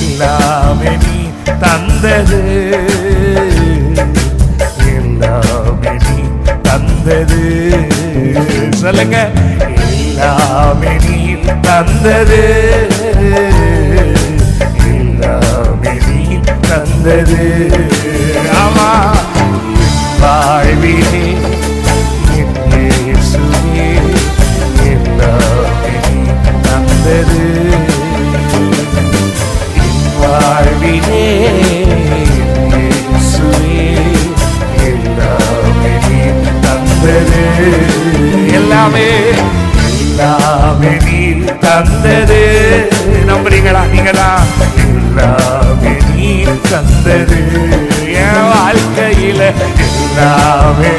எல்லாமே நீ தந்தது. எல்லாமே நீ தந்தது. சொல்லுங்க. எல்லாமே நீ தந்தது. எல்லாமே நீ தந்தது. ஆமா. வாழ்வி தந்தது எல்லாமே எல்லாமே நீ தந்தது. நம்புறீங்களா? நீங்களா? எல்லாமே நீ தந்தது. என் வாழ்க்கையில எல்லாமே